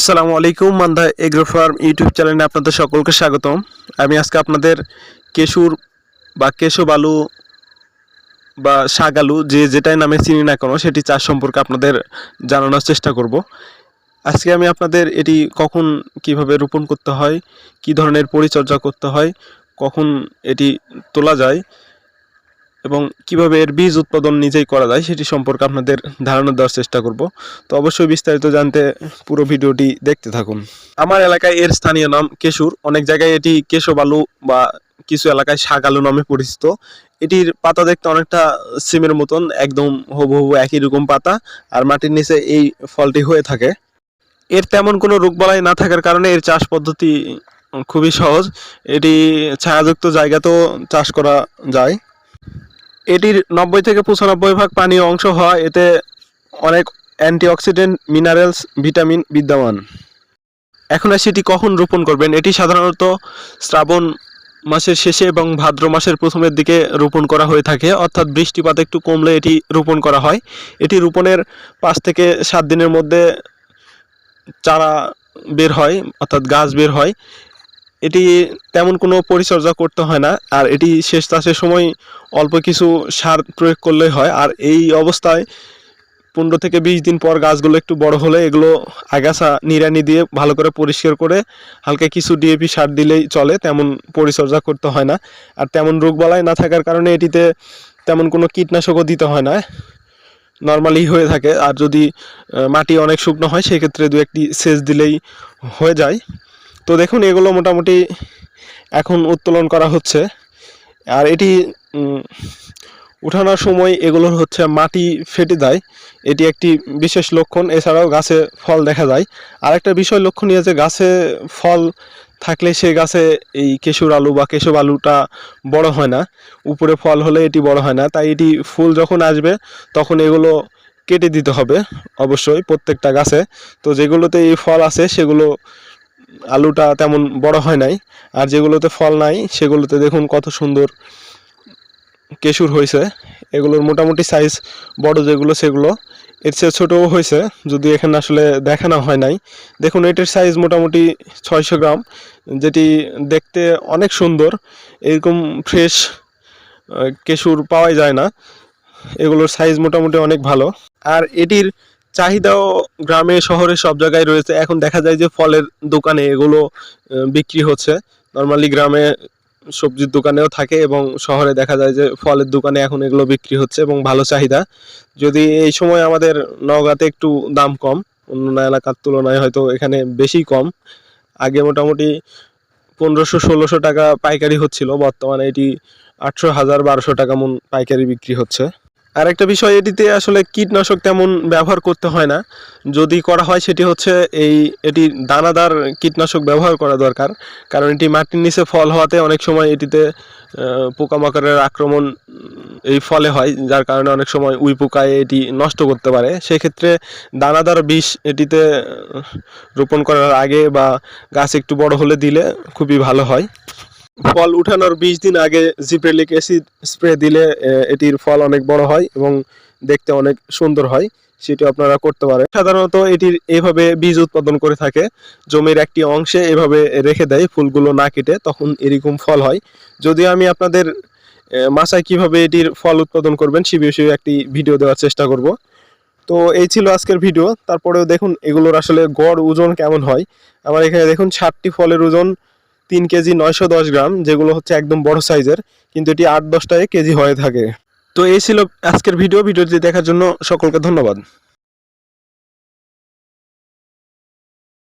আসসালামু আলাইকুম, Manda agro farm YouTube চ্যানেলে আপনাদের সকলকে স্বাগতম। আমি আজকে আপনাদের কেশুর বা কেশব আলু বা শাক আলু যে যেটাই নামে চিনি না কেন সেটি চাষ সম্পর্কে আপনাদের জানানোর চেষ্টা করব। আজকে আমি আপনাদের এটি কখন কীভাবে রোপণ করতে হয়, কি ধরনের পরিচর্যা করতে হয়, কখন এটি তোলা যায় এবং কীভাবে এর বীজ উৎপাদন নিজেই করা যায় সেটি সম্পর্কে আপনাদের ধারণা দেওয়ার চেষ্টা করব। তো অবশ্যই বিস্তারিত জানতে পুরো ভিডিওটি দেখতে থাকুন। আমার এলাকায় এর স্থানীয় নাম কেশুর। অনেক জায়গায় এটি কেশব আলু বা কিছু এলাকায় শাক আলু নামে পরিচিত। এটির পাতা দেখতে অনেকটা সিমের মতন, একদম হুবহু একই রকম পাতা আর মাটির নিচে এই ফলটি হয়ে থাকে। এর তেমন কোনো রোগবালাই না থাকার কারণে এর চাষ পদ্ধতি খুবই সহজ। এটি ছায়াযুক্ত জায়গাতেও চাষ করা যায়। এটির নব্বই থেকে পঁচানব্বই ভাগ পানীয় অংশ হয় এতে অনেক অ্যান্টিঅক্সিডেন্ট, মিনারেলস, ভিটামিন বিদ্যমান। এখন আর সেটি কখন রোপণ করবেন। এটি সাধারণত শ্রাবণ মাসের শেষে এবং ভাদ্র মাসের প্রথমের দিকে রোপণ করা হয়ে থাকে। অর্থাৎ বৃষ্টিপাত একটু কমলে এটি রোপণ করা হয়। এটি রোপণের পাঁচ থেকে সাত দিনের মধ্যে চারা বের হয়, অর্থাৎ গাছ বের হয়। এটি তেমন কোনো পরিচর্যা করতে হয় না, আর এটি শেষ চাষের সময় অল্প কিছু সার প্রয়োগ করলেই হয়। আর এই অবস্থায় পনেরো থেকে বিশ দিন পর গাছগুলো একটু বড় হলে এগুলো আগাছা নিড়ানি দিয়ে ভালো করে পরিষ্কার করে হালকা কিছু ডিএপি সার দিলেই চলে, তেমন পরিচর্যা করতে হয় না। আর তেমন রোগবালাই না থাকার কারণে এটিতে তেমন কোনো কীটনাশকও দিতে হয় না। নর্মালি হয়ে থাকে। আর যদি মাটি অনেক শুকনো হয়, সেক্ষেত্রে দু একটি সেচ দিলেই হয়ে যায়। তো দেখুন, এগুলো মোটামুটি এখন উত্তোলন করা হচ্ছে। আর এটি উঠানোর সময় এগুলোর হচ্ছে মাটি ফেটে যায়। এটি একটি বিশেষ লক্ষণ, এছাড়াও গাছে ফল দেখা যায়। আর একটা বিষয় লক্ষণীয় যে গাছে ফল থাকলে সে গাছে এই কেশুর আলু বা কেশব আলুটা বড় হয় না। উপরে ফল হলে এটি বড় হয় না। তাই এটি ফুল যখন আসবে, তখন এগুলো কেটে দিতে হবে অবশ্যই প্রত্যেকটা গাছে। তো যেগুলোতে এই ফল আছে, সেগুলো আলুটা তেমন বড় হয় নাই, আর যেগুলোতে ফল নাই, সেগুলোতে দেখুন কত সুন্দর কেশুর হয়েছে। এগুলোর মোটামুটি সাইজ বড় যেগুলো, সেগুলো এর চেয়ে ছোটও হয়েছে, যদি এখানে আসলে দেখানো হয় নাই। দেখুন, এটির সাইজ মোটামুটি ছয়শো গ্রাম, যেটি দেখতে অনেক সুন্দর, এরকম ফ্রেশ কেশুর পাওয়াই যায় না। এগুলোর সাইজ মোটামুটি অনেক ভালো। আর এটির চাহিদাও গ্রামে, শহরে সব জায়গায় রয়েছে। এখন দেখা যায় যে ফলের দোকানে এগুলো বিক্রি হচ্ছে। নর্মালি গ্রামে সবজির দোকানেও থাকে এবং শহরে দেখা যায় যে ফলের দোকানে এখন এগুলো বিক্রি হচ্ছে এবং ভালো চাহিদা। যদি এই সময় আমাদের নওগাঁতে একটু দাম কম অন্য এলাকার তুলনায় হয়তো এখানে বেশি কম। আগে মোটামুটি পনেরোশো, ষোলোশো টাকা পাইকারি হচ্ছিল, বর্তমানে এটি আটশো হাজার, বারোশো টাকা মন পাইকারি বিক্রি হচ্ছে। আর একটা বিষয়, এটিতে আসলে কীটনাশক তেমন ব্যবহার করতে হয় না। যদি করা হয়, সেটি হচ্ছে এই, এটি দানাদার কীটনাশক ব্যবহার করা দরকার। কারণ এটি মাটির নিচে ফল হওয়াতে অনেক সময় এটিতে পোকামাকড়ের আক্রমণ, এই ফলে হয়, যার কারণে অনেক সময় উই পোকায় এটি নষ্ট করতে পারে। সেক্ষেত্রে দানাদার বিষ এটিতে রোপণ করার আগে বা গাছ একটু বড় হলে দিলে খুবই ভালো হয়। ফল উঠানোর বিশ দিন আগে জিপ্রেলিক অ্যাসিড স্প্রে দিলে এটির ফল অনেক বড় হয় এবং দেখতে অনেক সুন্দর হয়। সেটি আপনারা করতে পারেন। সাধারণত এটির এভাবে বীজ উৎপাদন করে থাকে। জমির একটি অংশে এভাবে রেখে দেয়, ফুলগুলো না কেটে, তখন এরকম ফল হয়। যদিও আমি আপনাদের মাসায় কীভাবে এটির ফল উৎপাদন করবেন, সে বিষয়ে একটি ভিডিও দেওয়ার চেষ্টা করব। তো এই ছিল আজকের ভিডিও। তারপরেও দেখুন, এগুলোর আসলে গড় ওজন কেমন হয়। আমার এখানে দেখুন, ষাটটি ফলের ওজন তিন কেজি নয়শো দশ গ্রাম, যেগুলো হচ্ছে একদম বড় সাইজের, কিন্তু এটি আট দশটায় কেজি হয়ে থাকে। তো এই ছিল আজকের ভিডিও। ভিডিওটি দেখার জন্য সকলকে ধন্যবাদ।